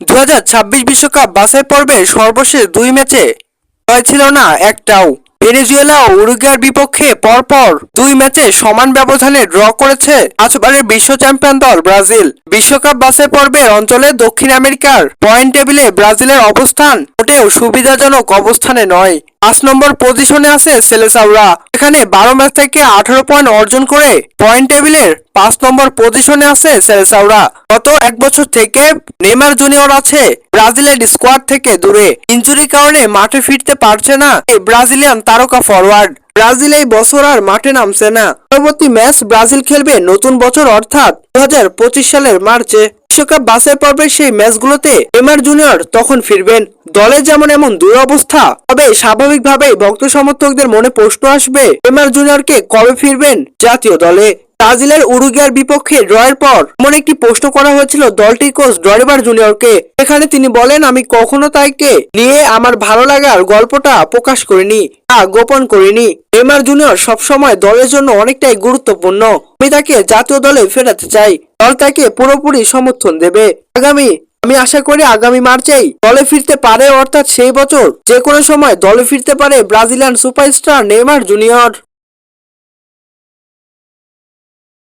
দু বিশ্বকাপ বাছাই পর্বে সর্বশেষ দুই ম্যাচে জয় ছিল না, একটাও। ভেনেজুয়েলা ও উরুগুয়ের বিপক্ষে পরপর দুই ম্যাচে সমান ব্যবধানে ড্র করেছে পাঁচবারের বিশ্ব চ্যাম্পিয়ন দল ব্রাজিল। বিশ্বকাপ বাছাই পর্বে অঞ্চলে দক্ষিণ আমেরিকার পয়েন্ট টেবিলে ব্রাজিলের অবস্থান মোটেও সুবিধাজনক অবস্থানে নয়। পাঁচ নম্বর পজিশনে আছে সেলেসাউরা এখানে বারো ম্যাচ থেকে আঠারো পয়েন্ট অর্জন করে পয়েন্ট টেবিলের পাঁচ নম্বর পজিশনে আছে সেলেসাউরা গত এক বছর থেকে নেমার জুনিয়র আছে ব্রাজিলের স্কোয়াড থেকে দূরে। ইঞ্জুরির কারণে মাঠে ফিরতে পারছে না ব্রাজিলিয়ান তারকা ফরওয়ার্ড ব্রাজিল এই বছর আর মাঠে নামছে না। পরবর্তী ম্যাচ ব্রাজিল খেলবে নতুন বছর অর্থাৎ দু হাজার পঁচিশ সালের মার্চে। বিশ্বকাপ বাছাই পর্বের সেই ম্যাচগুলোতে নেইমার জুনিয়র তখন ফিরবেন। দলে যেমন এমন দুরবস্থা তবে স্বাভাবিকভাবেই ভক্ত সমর্থকদের মনে প্রশ্ন আসবে নেইমার জুনিয়রকে কবে ফিরবেন জাতীয় দলে? ব্রাজিলের উরুগিয়ার বিপক্ষে ড্রয়ের পর এমন একটি প্রশ্ন করা হয়েছিল দলটির কোচ ডরিবার জুনিয়রকে। এখানে তিনি বলেন, আমি কখনো তাইকে নিয়ে আমার ভালো লাগার গল্পটা প্রকাশ করিনি তা গোপন করিনি। নেইমার জুনিয়র সবসময় দলের জন্য অনেকটাই গুরুত্বপূর্ণ। আমি তাকে জাতীয় দলে ফেরাতে চাই। দল তাকে পুরোপুরি সমর্থন দেবে। আগামী আমি আশা করি আগামী মার্চেই দলে ফিরতে পারে অর্থাৎ সেই বছর যে কোনো সময় দলে ফিরতে পারে ব্রাজিলিয়ান সুপারস্টার নেইমার জুনিয়র।